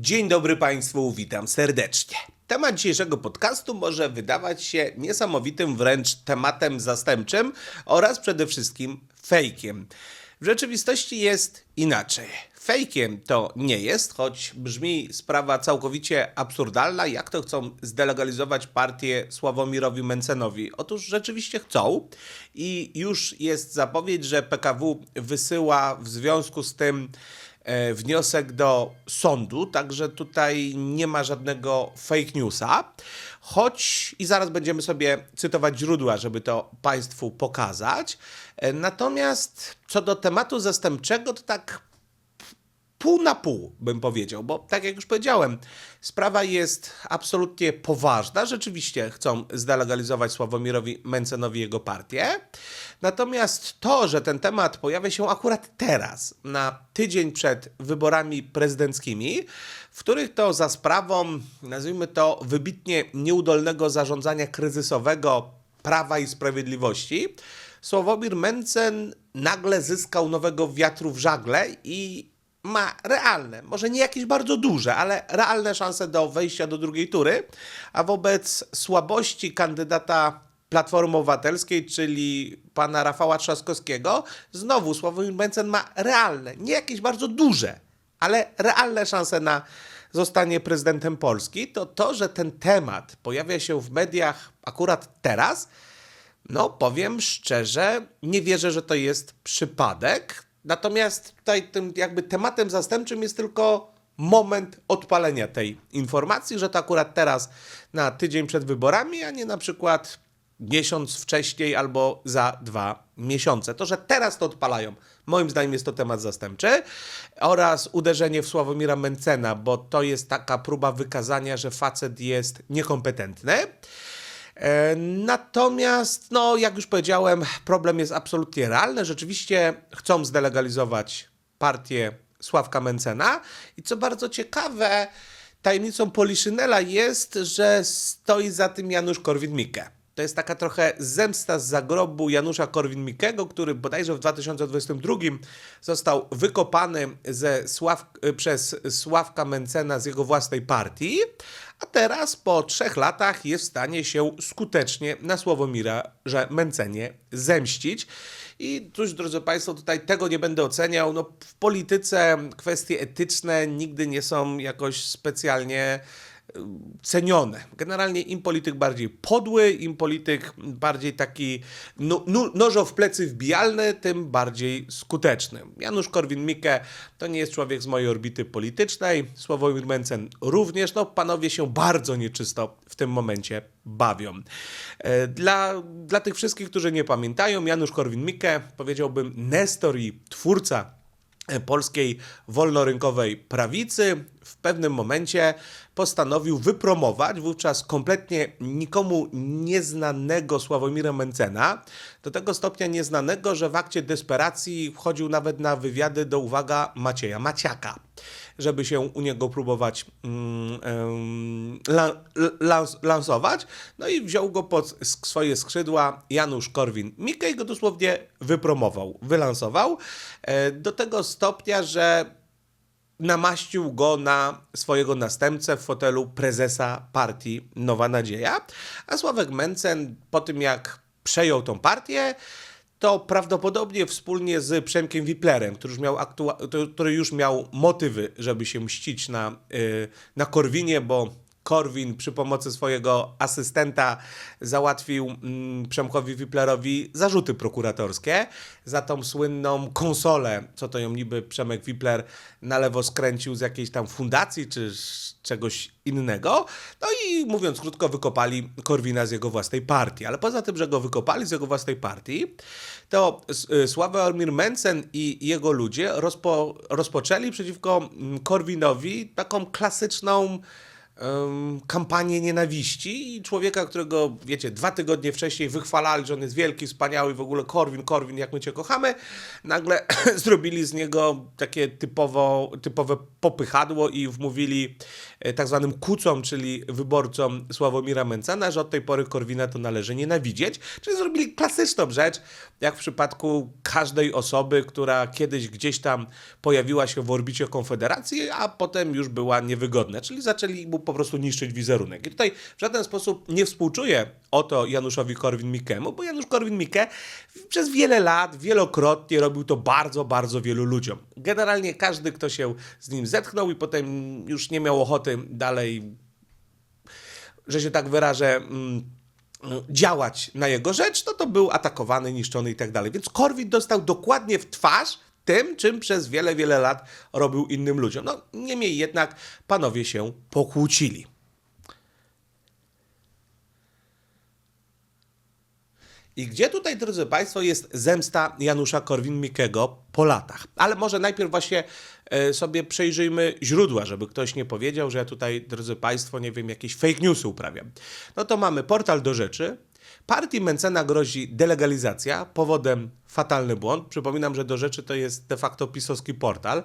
Dzień dobry Państwu, witam serdecznie. Temat dzisiejszego podcastu może wydawać się niesamowitym wręcz tematem zastępczym oraz przede wszystkim fejkiem. W rzeczywistości jest inaczej. Fejkiem to nie jest, choć brzmi sprawa całkowicie absurdalna, jak to chcą zdelegalizować partię Sławomirowi Mencenowi. Otóż rzeczywiście chcą i już jest zapowiedź, że PKW wysyła w związku z tym wniosek do sądu, także tutaj nie ma żadnego fake newsa. Choć i zaraz będziemy sobie cytować źródła, żeby to Państwu pokazać. E, Natomiast co do tematu zastępczego, to tak pół na pół, bym powiedział, bo tak jak już powiedziałem, sprawa jest absolutnie poważna. Rzeczywiście chcą zdelegalizować Sławomirowi Mencenowi jego partię. Natomiast to, że ten temat pojawia się akurat teraz, na tydzień przed wyborami prezydenckimi, w których to za sprawą, nazwijmy to, wybitnie nieudolnego zarządzania kryzysowego Prawa i Sprawiedliwości, Sławomir Mencen nagle zyskał nowego wiatru w żagle i ma realne, może nie jakieś bardzo duże, ale realne szanse do wejścia do drugiej tury, a wobec słabości kandydata Platformy Obywatelskiej, czyli pana Rafała Trzaskowskiego, znowu Sławomir Mencen ma realne, nie jakieś bardzo duże, ale realne szanse na zostanie prezydentem Polski, to to, że ten temat pojawia się w mediach akurat teraz, no, powiem szczerze, nie wierzę, że to jest przypadek. Natomiast tutaj tym jakby tematem zastępczym jest tylko moment odpalenia tej informacji, że to akurat teraz na tydzień przed wyborami, a nie na przykład miesiąc wcześniej albo za dwa miesiące. To, że teraz to odpalają, moim zdaniem jest to temat zastępczy oraz uderzenie w Sławomira Mencena, bo to jest taka próba wykazania, że facet jest niekompetentny. E, Natomiast, no, jak już powiedziałem, problem jest absolutnie realny. Rzeczywiście chcą zdelegalizować partię Sławka Mencena. I co bardzo ciekawe, tajemnicą Poliszynela jest, że stoi za tym Janusz Korwin-Mikke. To jest taka trochę zemsta z zagrobu Janusza Korwin-Mikkego, który bodajże w 2022 został wykopany ze Sław, przez Sławka Mencena z jego własnej partii, a teraz po trzech latach jest w stanie się skutecznie na Sławomira że Mencenie zemścić. I cóż, drodzy Państwo, tutaj tego nie będę oceniał. No, w polityce kwestie etyczne nigdy nie są jakoś specjalnie cenione. Generalnie im polityk bardziej podły, im polityk bardziej taki no, no, nożo w plecy wbijalny, tym bardziej skuteczny. Janusz Korwin-Mikke to nie jest człowiek z mojej orbity politycznej, Sławomir Mencen również, no panowie się bardzo nieczysto w tym momencie bawią. E, Dla, dla tych wszystkich, którzy nie pamiętają, Janusz Korwin-Mikke, powiedziałbym, nestor i twórca polskiej wolnorynkowej prawicy w pewnym momencie postanowił wypromować wówczas kompletnie nikomu nieznanego Sławomira Mencena, do tego stopnia nieznanego, że w akcie desperacji wchodził nawet na wywiady do, uwaga, Macieja Maciaka, żeby się u niego próbować mm, lans, lansować. No i wziął go pod swoje skrzydła Janusz Korwin-Mikke i go dosłownie wypromował, wylansował e, do tego stopnia, że namaścił go na swojego następcę w fotelu prezesa partii Nowa Nadzieja, a Sławek Mencen po tym jak przejął tą partię, to prawdopodobnie wspólnie z Przemkiem Wiplerem, który już miał, aktua- który już miał motywy, żeby się mścić na, yy, na Korwinie, bo Korwin przy pomocy swojego asystenta załatwił mm, Przemkowi Wiplerowi zarzuty prokuratorskie za tą słynną konsolę, co to ją niby Przemek Wipler na lewo skręcił z jakiejś tam fundacji czy czegoś innego. No i mówiąc krótko, wykopali Korwina z jego własnej partii. Ale poza tym, że go wykopali z jego własnej partii, to y, Sławomir Mencen i jego ludzie rozpo, rozpoczęli przeciwko mm, Korwinowi taką klasyczną kampanię nienawiści i człowieka, którego, wiecie, dwa tygodnie wcześniej wychwalali, że on jest wielki, wspaniały, w ogóle Korwin, Korwin, jak my cię kochamy, nagle zrobili z niego takie typowo, typowe popychadło i wmówili e, tak zwanym kucom, czyli wyborcom Sławomira Mencena, że od tej pory Korwina to należy nienawidzieć. Czyli zrobili klasyczną rzecz, jak w przypadku każdej osoby, która kiedyś gdzieś tam pojawiła się w orbicie Konfederacji, a potem już była niewygodna. Czyli zaczęli mu po prostu niszczyć wizerunek. I tutaj w żaden sposób nie współczuję o to Januszowi Korwin-Mikkemu, bo Janusz Korwin-Mikke przez wiele lat, wielokrotnie robił to bardzo, bardzo wielu ludziom. Generalnie każdy, kto się z nim zetknął i potem już nie miał ochoty dalej, że się tak wyrażę, mm, działać na jego rzecz, no to był atakowany, niszczony i tak dalej. Więc Korwin dostał dokładnie w twarz tym, czym przez wiele, wiele lat robił innym ludziom. No, niemniej jednak panowie się pokłócili. I gdzie tutaj, drodzy Państwo, jest zemsta Janusza Korwin-Mikkego po latach? Ale może najpierw właśnie e, sobie przejrzyjmy źródła, żeby ktoś nie powiedział, że ja tutaj, drodzy Państwo, nie wiem, jakieś fake newsy uprawiam. No to mamy portal do rzeczy. Partii Mencena grozi delegalizacja, powodem fatalny błąd. Przypominam, że do rzeczy to jest de facto pisowski portal,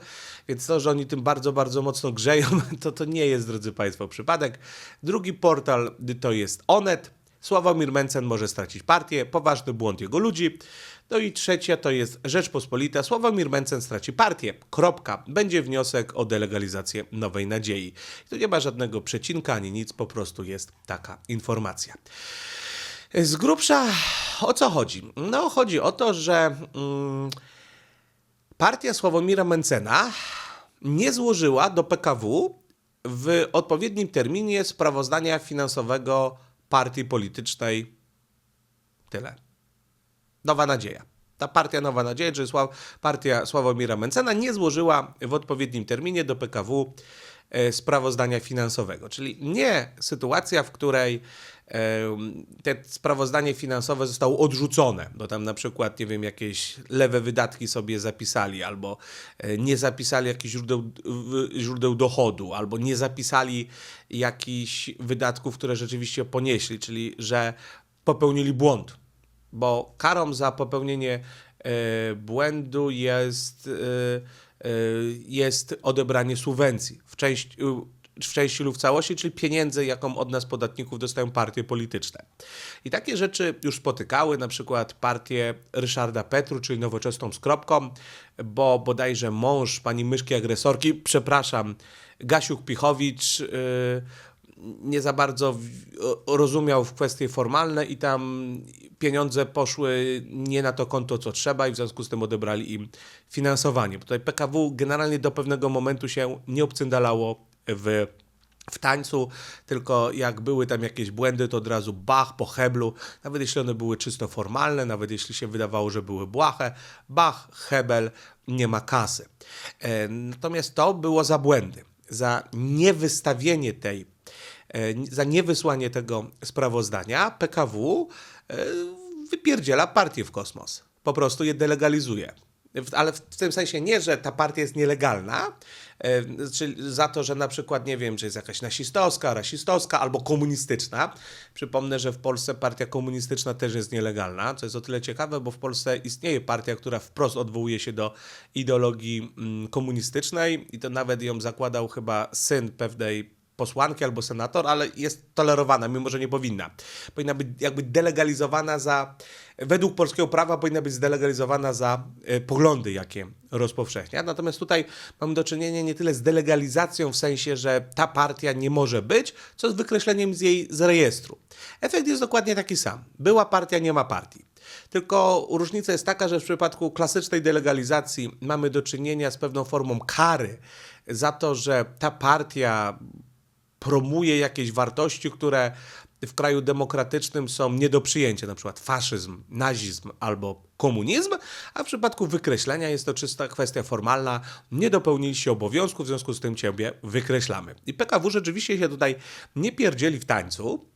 więc to, że oni tym bardzo, bardzo mocno grzeją, to to nie jest, drodzy Państwo, przypadek. Drugi portal to jest Onet. Sławomir Mencen może stracić partię, poważny błąd jego ludzi. No i trzecie to jest Rzeczpospolita. Sławomir Mencen straci partię. Kropka. Będzie wniosek o delegalizację Nowej Nadziei. Tu nie ma żadnego przecinka ani nic, po prostu jest taka informacja. Z grubsza o co chodzi? No, chodzi o to, że mm, partia Sławomira Mencena nie złożyła do PKW w odpowiednim terminie sprawozdania finansowego partii politycznej. Tyle. Nowa Nadzieja. Ta partia Nowa Nadzieja, czyli partia Sławomira Mencena, nie złożyła w odpowiednim terminie do PKW sprawozdania finansowego. Czyli nie sytuacja, w której e, te sprawozdanie finansowe zostało odrzucone, bo tam na przykład, nie wiem, jakieś lewe wydatki sobie zapisali, albo e, nie zapisali jakichś źródeł, źródeł dochodu, albo nie zapisali jakichś wydatków, które rzeczywiście ponieśli, czyli że popełnili błąd bo karą za popełnienie e, błędu jest, e, e, jest odebranie subwencji w części, w części lub w całości, czyli pieniędzy, jaką od nas podatników dostają partie polityczne. I takie rzeczy już spotykały na przykład partię Ryszarda Petru, czyli nowoczesną z kropką, bo bodajże mąż pani myszki agresorki, przepraszam, Gasiuk-Pichowicz, yy, nie za bardzo rozumiał w kwestie formalne i tam pieniądze poszły nie na to konto, co trzeba i w związku z tym odebrali im finansowanie. Tutaj PKW generalnie do pewnego momentu się nie obcyndalało w w tańcu, tylko jak były tam jakieś błędy, to od razu bach po heblu, nawet jeśli one były czysto formalne, nawet jeśli się wydawało, że były błahe, bach, hebel, nie ma kasy. E, Natomiast to było za błędy, za niewystawienie tej, za niewysłanie tego sprawozdania PKW e, wypierdziela partię w kosmos. Po prostu je delegalizuje. Ale w w tym sensie nie, że ta partia jest nielegalna, e, czyli za to, że na przykład, nie wiem, czy jest jakaś nasistowska, rasistowska albo komunistyczna. Przypomnę, że w Polsce partia komunistyczna też jest nielegalna, co jest o tyle ciekawe, bo w Polsce istnieje partia, która wprost odwołuje się do ideologii mm, komunistycznej i to nawet ją zakładał chyba syn pewnej posłanki albo senator, ale jest tolerowana, mimo że nie powinna. Powinna być jakby delegalizowana za, według polskiego prawa powinna być zdelegalizowana za e, poglądy, jakie rozpowszechnia. Natomiast tutaj mamy do czynienia nie tyle z delegalizacją w sensie, że ta partia nie może być, co z wykreśleniem z jej z rejestru. Efekt jest dokładnie taki sam. Była partia, nie ma partii. Tylko różnica jest taka, że w przypadku klasycznej delegalizacji mamy do czynienia z pewną formą kary za to, że ta partia promuje jakieś wartości, które w kraju demokratycznym są nie do przyjęcia, na przykład faszyzm, nazizm albo komunizm, a w przypadku wykreślenia jest to czysta kwestia formalna, nie dopełniliście obowiązków, w związku z tym ciebie wykreślamy. I PKW rzeczywiście się tutaj nie pierdzieli w tańcu,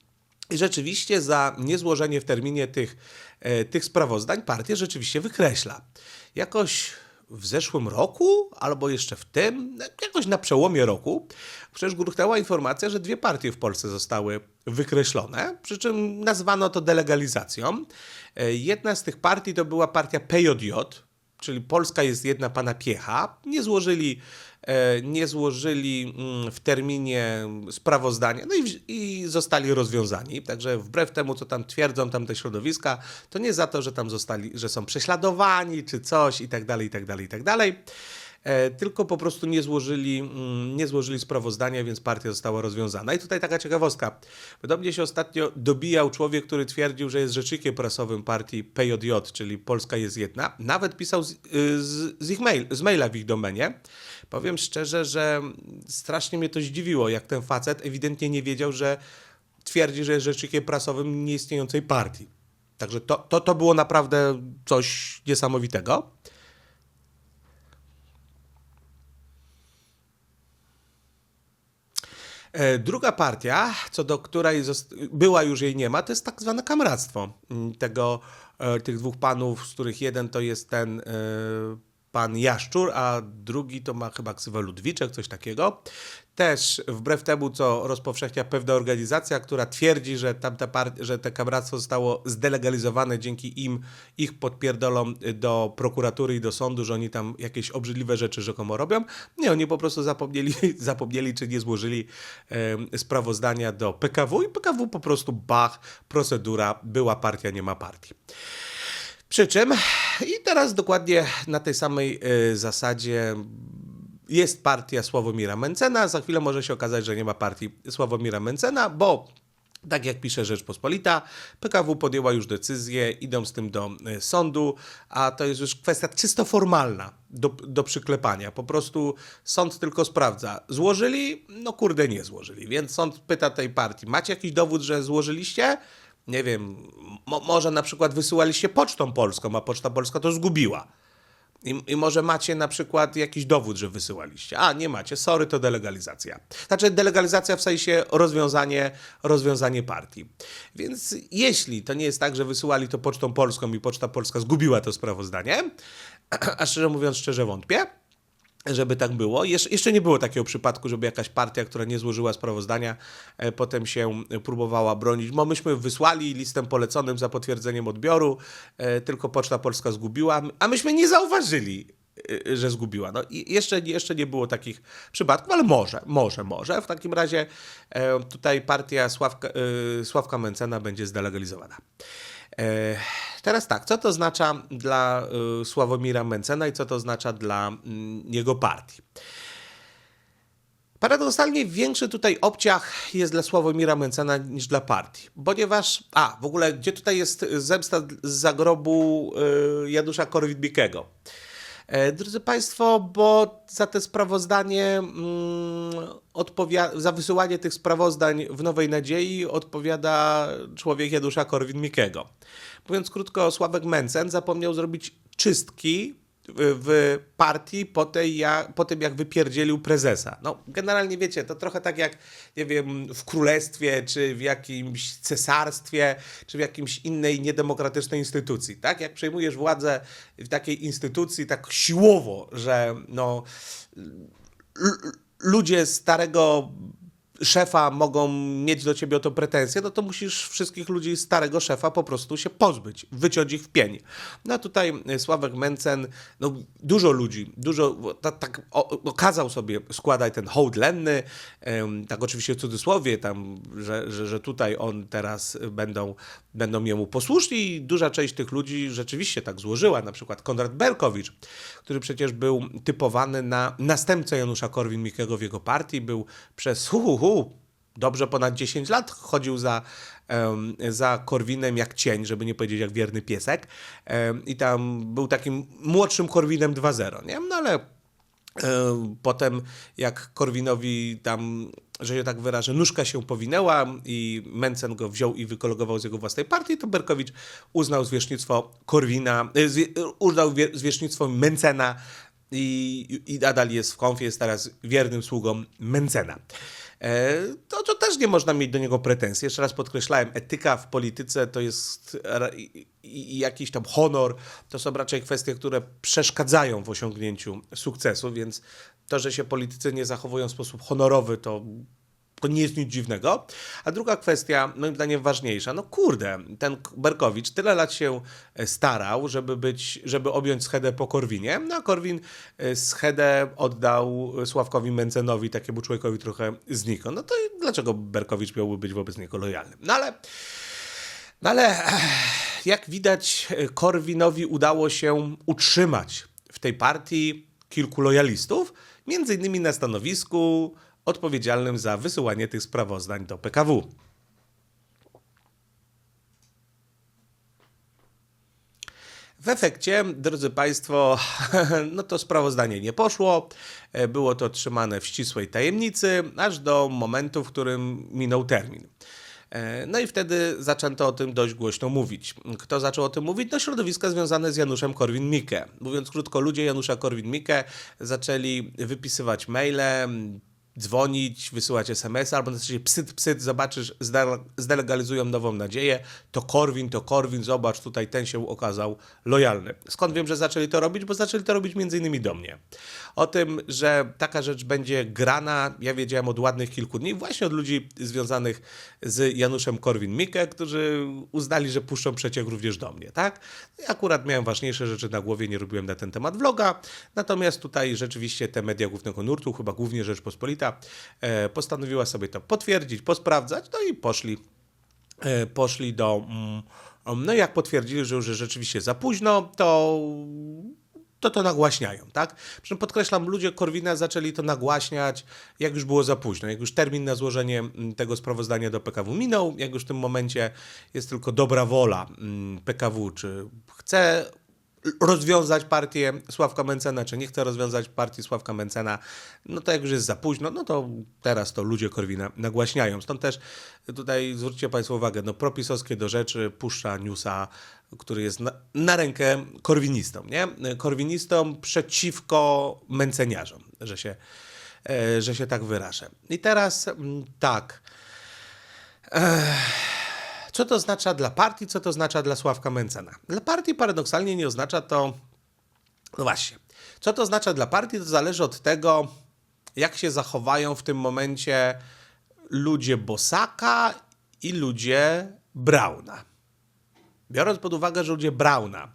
i rzeczywiście za niezłożenie w terminie tych, e, tych sprawozdań partię rzeczywiście wykreśla. Jakoś w zeszłym roku, albo jeszcze w tym, jakoś na przełomie roku, przecież gruchnęła informacja, że dwie partie w Polsce zostały wykreślone, przy czym nazwano to delegalizacją. E, Jedna z tych partii to była partia PJJ, czyli Polska jest jedna pana Piecha. Nie złożyli nie złożyli mm, w terminie sprawozdania, no i, i zostali rozwiązani. Także wbrew temu, co tam twierdzą tamte środowiska, to nie za to, że tam zostali, że są prześladowani czy coś i tak dalej, i tak dalej, i tak dalej. E, tylko po prostu nie złożyli, mm, nie złożyli sprawozdania, więc partia została rozwiązana. I tutaj taka ciekawostka. Do mnie się ostatnio dobijał człowiek, który twierdził, że jest rzecznikiem prasowym partii PJJ, czyli Polska jest jedna. Nawet pisał z, y, z, z ich mail, z maila w ich domenie. Powiem szczerze, że strasznie mnie to zdziwiło, jak ten facet ewidentnie nie wiedział, że twierdzi, że jest rzecznikiem prasowym nieistniejącej partii. Także to, to, to było naprawdę coś niesamowitego. E, Druga partia, co do której była już jej nie ma, to jest tak zwane kamractwo mm, tego, e, tych dwóch panów, z których jeden to jest ten e, pan Jaszczur, a drugi to ma chyba ksywę Ludwiczek, coś takiego. Też wbrew temu, co rozpowszechnia pewna organizacja, która twierdzi, że, part- że te kamractwo zostało zdelegalizowane dzięki im, ich podpierdolom do prokuratury i do sądu, że oni tam jakieś obrzydliwe rzeczy rzekomo robią. Nie, oni po prostu zapomnieli, zapomnieli czy nie złożyli sprawozdania do PKW i PKW po prostu bach, procedura, była partia, nie ma partii. Przy czym i teraz dokładnie na tej samej y, zasadzie jest partia Sławomira Mencena. Za chwilę może się okazać, że nie ma partii Sławomira Mencena, bo tak jak pisze Rzeczpospolita, PKW podjęła już decyzję, idą z tym do y, sądu, a to jest już kwestia czysto formalna do, do przyklepania. Po prostu sąd tylko sprawdza. Złożyli? No kurde, nie złożyli. Więc sąd pyta tej partii, macie jakiś dowód, że złożyliście? Nie wiem, mo- może na przykład wysyłaliście pocztą polską, a poczta polska to zgubiła. I, I może macie na przykład jakiś dowód, że wysyłaliście. A, nie macie, sorry, to delegalizacja. Znaczy delegalizacja w sensie rozwiązanie, rozwiązanie partii. Więc jeśli to nie jest tak, że wysyłali to pocztą polską i poczta polska zgubiła to sprawozdanie, a szczerze mówiąc, szczerze wątpię, żeby tak było. Jesz jeszcze nie było takiego przypadku, żeby jakaś partia, która nie złożyła sprawozdania, e, potem się próbowała bronić. Bo myśmy wysłali listem poleconym za potwierdzeniem odbioru, e, tylko Poczta Polska zgubiła, a myśmy nie zauważyli, e, że zgubiła. No i jeszcze, jeszcze nie było takich przypadków, ale może, może, może. W takim razie e, tutaj partia Sławka, e, Sławka Mencena będzie zdelegalizowana. E, Teraz tak, co to oznacza dla y, Sławomira Mencena i co to oznacza dla mm, jego partii? Paradoksalnie większy tutaj obciach jest dla Sławomira Mencena niż dla partii, ponieważ, a w ogóle, gdzie tutaj jest zemsta z zagrobu y, Janusza Korwin-Mikkego? E, Drodzy Państwo, bo za te sprawozdanie, mm, za wysyłanie tych sprawozdań w Nowej Nadziei odpowiada człowiek Janusza Korwin-Mikkego. Mówiąc krótko, Sławek Mencen zapomniał zrobić czystki w, partii po, tej ja, po tym, jak wypierdzielił prezesa. No, generalnie wiecie, to trochę tak jak, nie wiem, w królestwie, czy w jakimś cesarstwie, czy w jakimś innej niedemokratycznej instytucji, tak? Jak przejmujesz władzę w takiej instytucji tak siłowo, że no, ludzie starego szefa mogą mieć do ciebie o to pretensje, no to musisz wszystkich ludzi starego szefa po prostu się pozbyć, wyciąć ich w pień. No a tutaj e, Sławek Mencen, no dużo ludzi, dużo, ta, tak o, okazał sobie składać ten hołd lenny, tak oczywiście w cudzysłowie, tam, że, że, że tutaj on teraz będą, będą jemu posłuszni i duża część tych ludzi rzeczywiście tak złożyła, na przykład Konrad Berkowicz, który przecież był typowany na następcę Janusza Korwin-Mikkego w jego partii, był przez hu, hu, hu dobrze ponad 10 lat chodził za, em, za Korwinem jak cień, żeby nie powiedzieć jak wierny piesek em, i tam był takim młodszym Korwinem 2.0, nie? No ale E, Potem jak Korwinowi tam, że się tak wyrażę, nóżka się powinęła i Mencen go wziął i wykolegował z jego własnej partii, to Berkowicz uznał zwierzchnictwo Korwina, e, zwie, uznał wie- zwierzchnictwo Mencena i, i nadal jest w konfie, jest teraz wiernym sługą Mencena. E, To, to też nie można mieć do niego pretensji. Jeszcze raz podkreślałem, etyka w polityce to jest i jakiś tam honor, to są raczej kwestie, które przeszkadzają w osiągnięciu sukcesu, więc to, że się politycy nie zachowują w sposób honorowy, to To nie jest nic dziwnego. A druga kwestia, moim zdaniem ważniejsza, no kurde, ten Berkowicz tyle lat się e, starał, żeby być, żeby objąć schedę po Korwinie, no a Korwin e, schedę oddał Sławkowi Mencenowi, takiemu człowiekowi trochę znikąd. No to dlaczego Berkowicz miałby być wobec niego lojalny? No ale, no ale jak widać, e, Korwinowi udało się utrzymać w tej partii kilku lojalistów, między innymi na stanowisku odpowiedzialnym za wysyłanie tych sprawozdań do PKW. W efekcie, drodzy Państwo, no to sprawozdanie nie poszło. Było to trzymane w ścisłej tajemnicy, aż do momentu, w którym minął termin. No i wtedy zaczęto o tym dość głośno mówić. Kto zaczął o tym mówić? No środowiska związane z Januszem Korwin-Mikke. Mówiąc krótko, ludzie Janusza Korwin-Mikke zaczęli wypisywać maile, dzwonić, wysyłać SMS, albo na zasadzie psyt, psyt, zobaczysz, zde- zdelegalizują nową nadzieję, to Korwin, to Korwin, zobacz, tutaj ten się okazał lojalny. Skąd wiem, że zaczęli to robić? Bo zaczęli to robić między innymi do mnie. O tym, że taka rzecz będzie grana, ja wiedziałem od ładnych kilku dni, właśnie od ludzi związanych z Januszem Korwin-Mikke, którzy uznali, że puszczą przeciek również do mnie, tak? Ja akurat miałem ważniejsze rzeczy na głowie, nie robiłem na ten temat vloga, natomiast tutaj rzeczywiście te media głównego nurtu, chyba głównie Rzeczpospolita, e, postanowiła sobie to potwierdzić, posprawdzać, no i poszli e, poszli do. mm, No jak potwierdzili, że już rzeczywiście za późno, to to to nagłaśniają, tak? Przy czym podkreślam, ludzie Korwina zaczęli to nagłaśniać, jak już było za późno, jak już termin na złożenie mm, tego sprawozdania do PKW minął, jak już w tym momencie jest tylko dobra wola mm, PKW, czy chce rozwiązać partię Sławka Mencena, czy nie chce rozwiązać partii Sławka Mencena, no to jak już jest za późno, no to teraz to ludzie Korwina nagłaśniają. Stąd też tutaj zwróćcie Państwo uwagę, no propisowskie do rzeczy puszcza newsa, który jest na, na rękę korwinistom, nie? Korwinistom przeciwko menceniarzom, że się, e, że się tak wyrażę. I teraz mm, tak, co to oznacza dla partii, co to oznacza dla Sławka Mencena? Dla partii paradoksalnie nie oznacza to, no właśnie, co to oznacza dla partii, to zależy od tego, jak się zachowają w tym momencie ludzie Bosaka i ludzie Brauna. Biorąc pod uwagę, że ludzie Brauna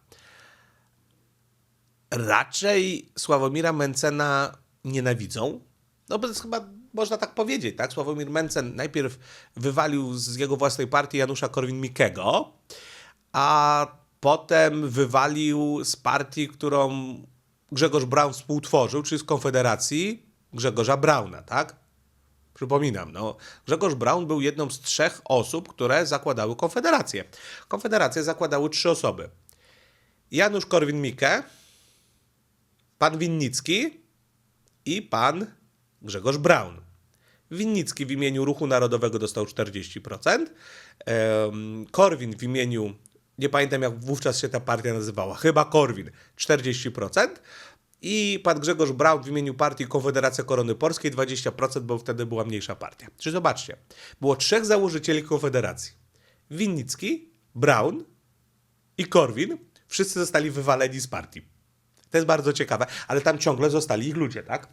raczej Sławomira Mencena nienawidzą, no bo to jest chyba można tak powiedzieć, tak? Sławomir Mencen najpierw wywalił z jego własnej partii Janusza Korwin-Mikkego, a potem wywalił z partii, którą Grzegorz Braun współtworzył, czyli z Konfederacji Grzegorza Brauna, tak? Przypominam, no, Grzegorz Braun był jedną z trzech osób, które zakładały Konfederację. Konfederację zakładały trzy osoby. Janusz Korwin-Mikke, pan Winnicki i pan Grzegorz Braun. Winnicki w imieniu Ruchu Narodowego dostał 40%. em, Korwin w imieniu, nie pamiętam jak wówczas się ta partia nazywała, chyba Korwin 40%. I pan Grzegorz Braun w imieniu partii Konfederacja Korony Polskiej 20%, bo wtedy była mniejsza partia. Czyli zobaczcie, było trzech założycieli Konfederacji. Winnicki, Braun i Korwin. Wszyscy zostali wywaleni z partii. To jest bardzo ciekawe, ale tam ciągle zostali ich ludzie, tak?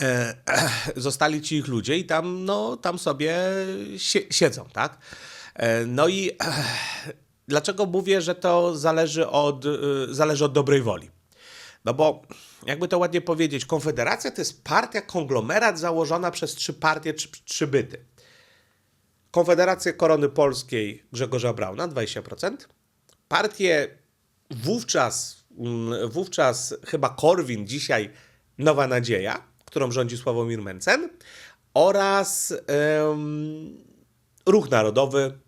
E, zostali ci ich ludzie i tam, no, tam sobie sie, siedzą, tak? E, no i dlaczego mówię, że to zależy od, e, zależy od dobrej woli? No bo, jakby to ładnie powiedzieć, Konfederacja to jest partia, konglomerat założona przez trzy partie, trzy, trzy byty. Konfederację Korony Polskiej Grzegorza Brauna 20%, partię wówczas, mm, wówczas chyba Korwin, dzisiaj Nowa Nadzieja, którą rządzi Sławomir Mencen oraz em, Ruch Narodowy,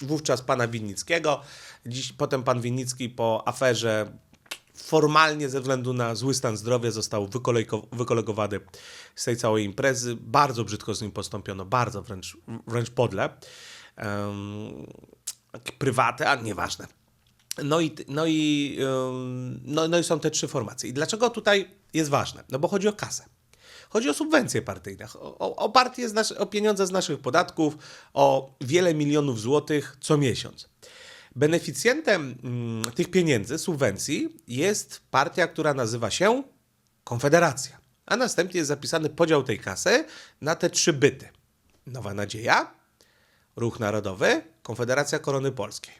wówczas pana Winnickiego. Dziś, potem pan Winnicki po aferze formalnie ze względu na zły stan zdrowia został wykolegowany z tej całej imprezy. Bardzo brzydko z nim postąpiono, bardzo wręcz, wręcz podle. Um, prywaty, a nieważne. No i, no, i, ym, no, no i są te trzy formacje. I dlaczego tutaj jest ważne? No bo chodzi o kasę. Chodzi o subwencje partyjne, o, o, partie, z nasz, o pieniądze z naszych podatków, o wiele milionów złotych co miesiąc. Beneficjentem mm, tych pieniędzy, subwencji, jest partia, która nazywa się Konfederacja. A następnie jest zapisany podział tej kasy na te trzy byty. Nowa Nadzieja, Ruch Narodowy, Konfederacja Korony Polskiej.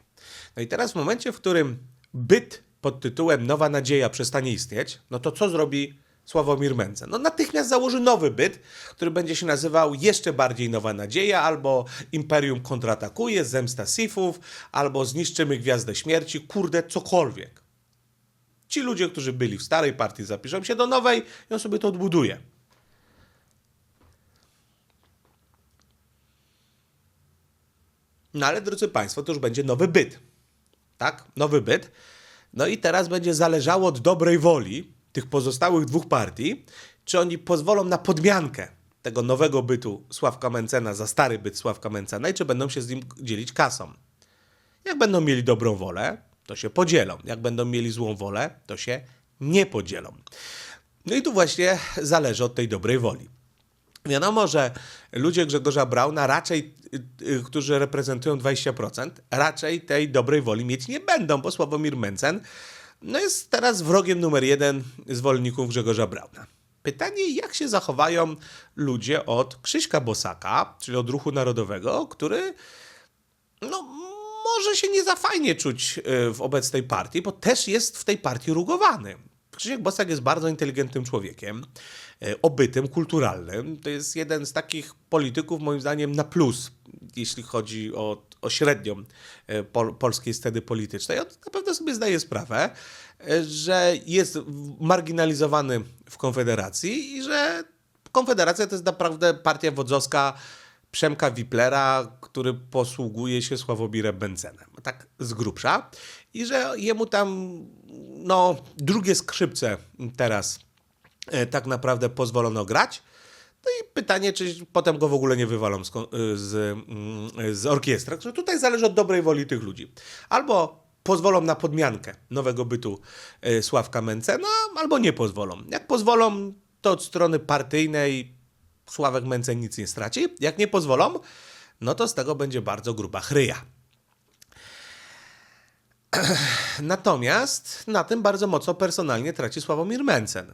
No i teraz w momencie, w którym byt pod tytułem Nowa Nadzieja przestanie istnieć, no to co zrobi Sławomir Mencen? No natychmiast założy nowy byt, który będzie się nazywał jeszcze bardziej Nowa Nadzieja, albo Imperium kontratakuje, Zemsta Sifów, albo Zniszczymy Gwiazdę Śmierci, kurde, cokolwiek. Ci ludzie, którzy byli w starej partii, zapiszą się do nowej i on sobie to odbuduje. No ale drodzy Państwo, to już będzie nowy byt. Tak? Nowy byt. No i teraz będzie zależało od dobrej woli tych pozostałych dwóch partii, czy oni pozwolą na podmiankę tego nowego bytu Sławka Mencena za stary byt Sławka Mencena i czy będą się z nim dzielić kasą. Jak będą mieli dobrą wolę, to się podzielą. Jak będą mieli złą wolę, to się nie podzielą. No i tu właśnie zależy od tej dobrej woli. Wiadomo, że ludzie Grzegorza Brauna raczej, y, y, którzy reprezentują 20%, raczej tej dobrej woli mieć nie będą, bo Sławomir Mencen no jest teraz wrogiem numer jeden zwolenników Grzegorza Brauna. Pytanie, jak się zachowają ludzie od Krzyśka Bosaka, czyli od Ruchu Narodowego, który no, może się nie za fajnie czuć y, w obecnej partii, bo też jest w tej partii rugowany. Krzysiek Bosak jest bardzo inteligentnym człowiekiem, y, obytym, kulturalnym. To jest jeden z takich polityków, moim zdaniem, na plus, jeśli chodzi o, o średnią y, pol, polskiej sceny politycznej. On na pewno sobie zdaje sprawę, że jest marginalizowany w Konfederacji i że Konfederacja to jest naprawdę partia wodzowska Przemka Wiplera, który posługuje się Sławomirem Bencenem. Tak z grubsza. I że jemu tam no, drugie skrzypce teraz e, tak naprawdę pozwolono grać. No i pytanie, czy potem go w ogóle nie wywalą z, z, mm, z orkiestra. Tutaj zależy od dobrej woli tych ludzi. Albo pozwolą na podmiankę nowego bytu e, Sławka Mencena, albo nie pozwolą. Jak pozwolą, to od strony partyjnej Sławek Mencen nic nie straci. Jak nie pozwolą, no to z tego będzie bardzo gruba chryja. Natomiast na tym bardzo mocno personalnie traci Sławomir Mencen.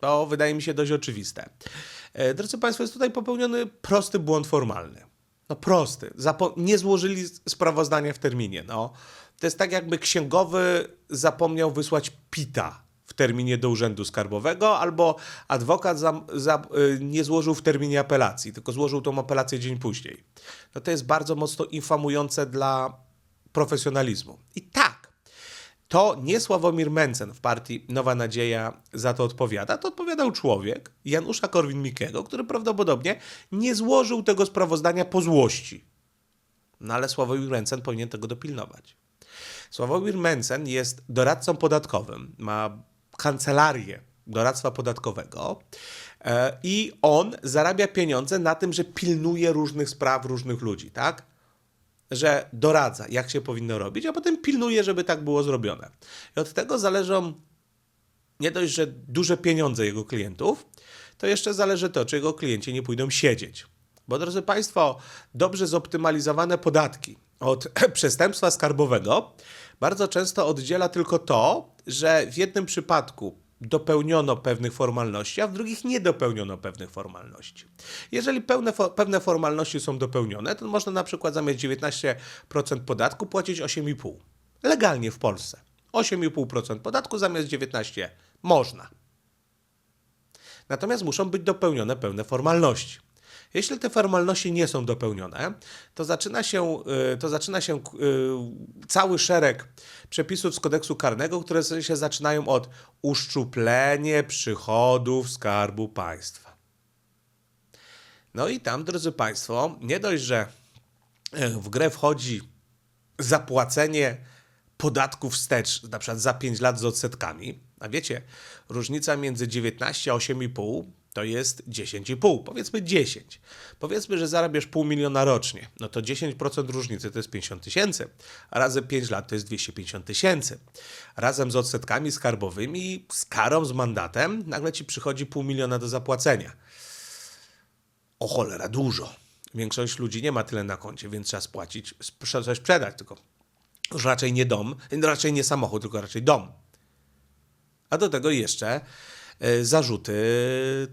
To wydaje mi się dość oczywiste. E, drodzy Państwo, jest tutaj popełniony prosty błąd formalny. No prosty. Zapo- nie złożyli sprawozdania w terminie. No. To jest tak, jakby księgowy zapomniał wysłać PITA w terminie do Urzędu Skarbowego, albo adwokat za, za, y, nie złożył w terminie apelacji, tylko złożył tą apelację dzień później. No to jest bardzo mocno infamujące dla profesjonalizmu. I tak, to nie Sławomir Mencen w partii Nowa Nadzieja za to odpowiada, to odpowiadał człowiek, Janusza Korwin-Mikkego, który prawdopodobnie nie złożył tego sprawozdania po złości. No ale Sławomir Mencen powinien tego dopilnować. Sławomir Mencen jest doradcą podatkowym, ma kancelarię doradztwa podatkowego e, i on zarabia pieniądze na tym, że pilnuje różnych spraw różnych ludzi, tak? Że doradza, jak się powinno robić, a potem pilnuje, żeby tak było zrobione. I od tego zależą nie dość, że duże pieniądze jego klientów, to jeszcze zależy to, czy jego klienci nie pójdą siedzieć. Bo drodzy Państwo, dobrze zoptymalizowane podatki od przestępstwa skarbowego bardzo często oddziela tylko to, że w jednym przypadku dopełniono pewnych formalności, a w drugich nie dopełniono pewnych formalności. Jeżeli pełne, pewne formalności są dopełnione, to można na przykład zamiast 19% podatku płacić 8,5%. Legalnie w Polsce. 8,5% podatku zamiast 19% można. Natomiast muszą być dopełnione pewne formalności. Jeśli te formalności nie są dopełnione, to zaczyna się, y, to zaczyna się y, cały szereg przepisów z kodeksu karnego, które się zaczynają od uszczuplenie przychodów Skarbu Państwa. No i tam, drodzy Państwo, nie dość, że y, w grę wchodzi zapłacenie podatków wstecz, na przykład za 5 lat z odsetkami, a wiecie, różnica między 19 a 8,5 to jest 10,5, powiedzmy 10. Powiedzmy, że zarabiasz pół miliona rocznie, no to 10% różnicy to jest 50 tysięcy, a razem 5 lat to jest 250 tysięcy. Razem z odsetkami skarbowymi, z karą, z mandatem, nagle ci przychodzi pół miliona do zapłacenia. O cholera, dużo. Większość ludzi nie ma tyle na koncie, więc trzeba spłacić, coś sprzedać, tylko już raczej nie dom, raczej nie samochód, tylko raczej dom. A do tego jeszcze zarzuty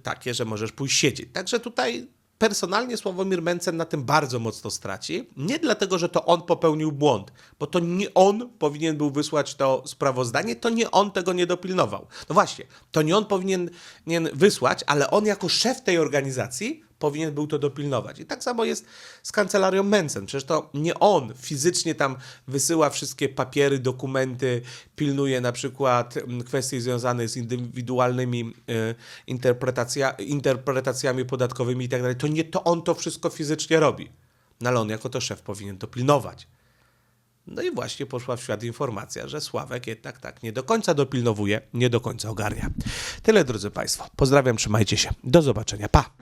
takie, że możesz pójść siedzieć. Także tutaj personalnie Sławomir Mencen na tym bardzo mocno straci. Nie dlatego, że to on popełnił błąd, bo to nie on powinien był wysłać to sprawozdanie, to nie on tego nie dopilnował. No właśnie, to nie on powinien nie wysłać, ale on jako szef tej organizacji powinien był to dopilnować. I tak samo jest z kancelarią Mencen. Przecież to nie on fizycznie tam wysyła wszystkie papiery, dokumenty, pilnuje na przykład mm, kwestii związanych z indywidualnymi y, interpretacja, interpretacjami podatkowymi i tak. To nie to on to wszystko fizycznie robi. No ale on jako to szef powinien to pilnować. No i właśnie poszła w świat informacja, że Sławek jednak tak nie do końca dopilnowuje, nie do końca ogarnia. Tyle, drodzy Państwo. Pozdrawiam, trzymajcie się. Do zobaczenia. Pa!